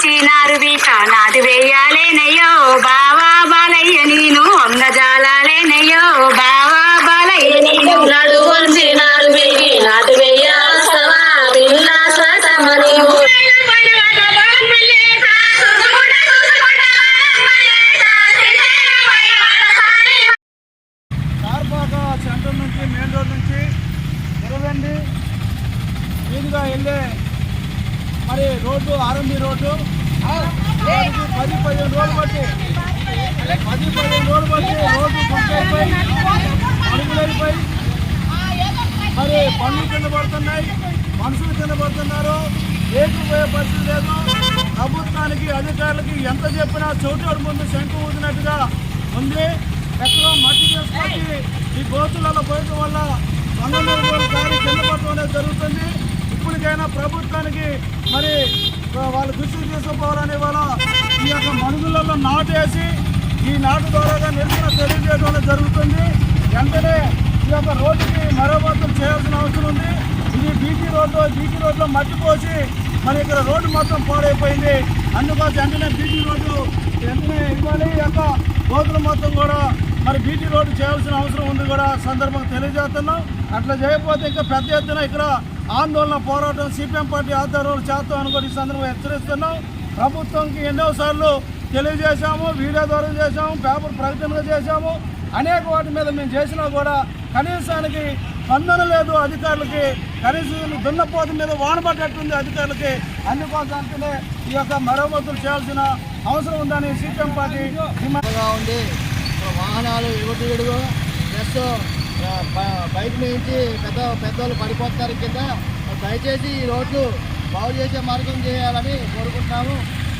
ఉండే వీక నాది నాటు వేయాలేనయ్యో బావా బాలయ్య నేను వంగజాలాలేనయ్యో బావా బాలయ్య నేను నడు వంచి నాడు బిగి నాటు పిల్ల శ్వాసమ్మ నీవు సెంటర్ నుంచి మెయిన్ రోడ్ నుంచి వెళ్ళే మరి రోడ్డు ఆర్ఎంబి రోడ్డు. పది పదిహేను రోజులు బట్టి పది పదిహేను రోజులు బట్టి రోడ్డు కొంచెైపోయి అడుగులైపోయి మరి పనులు కింద పడుతున్నాయి. మనుషులు కింద పడుతున్నారు. లేకపోయే పరిస్థితి లేదు. ప్రభుత్వానికి అధికారులకి ఎంత చెప్పినా చోటు ముందు శంకు ఊదినట్టుగా ఉంది. ఎక్కడో మట్టి చేసుకొని ఈ గోతులలో పోయటం వల్ల వందల రోజులు కానీ కింద పడటం అనేది జరుగుతుంది. ఇప్పటికైనా ప్రభుత్వానికి మరి వాళ్ళు దృష్టి తీసుకుపోవాలని వాళ్ళ ఈ యొక్క మనుగులలో నాటేసి ఈ నాటు ద్వారా నిరసన తెలియజేయడం జరుగుతుంది. వెంటనే ఈ యొక్క రోడ్డుకి మరమ్మతులు చేయాల్సిన అవసరం ఉంది. ఇది బీటీ రోడ్డు బీటీ రోడ్లో మట్టిపోసి మరి ఇక్కడ రోడ్డు మొత్తం పాడైపోయింది. అందుకోసం వెంటనే బీటీ రోడ్డు వెంటనే ఇవ్వాలి. యొక్క గోతులు మొత్తం కూడా మరి బీటీ రోడ్డు చేయాల్సిన అవసరం ఉంది కూడా సందర్భంగా తెలియజేస్తున్నాం. అట్లా చేయకపోతే ఇంకా పెద్ద ఎత్తున ఇక్కడ ఆందోళన పోరాటం సిపిఎం పార్టీ ఆధ్వర్యంలో చేస్తాం అనుకోని ఈ సందర్భంగా హెచ్చరిస్తున్నాం. ప్రభుత్వంకి ఎన్నోసార్లు తెలియజేశాము వీడియో ద్వారా చేశాము పేపర్ ప్రకటనలు చేశాము. అనేక వాటి మీద మేము చేసినా కూడా కనీసానికి స్పందన లేదు అధికారులకి కనీసం దున్నపోత మీద వాన పడ్డట్టుంది అధికారులకి. అందుకోసానికనే ఈ యొక్క మరమ్మతులు చేయాల్సిన అవసరం ఉందని సిపిఎం పార్టీ ఉంది. వాహనాలు ఇరుగు ప్లస్ బైక్ బయట నుంచి పెద్ద పెద్దవాళ్ళు పడిపోతున్నారు కింద. దయచేసి ఈ రోడ్లు బాగు చేసే మార్గం చేయాలని కోరుకుంటున్నాము.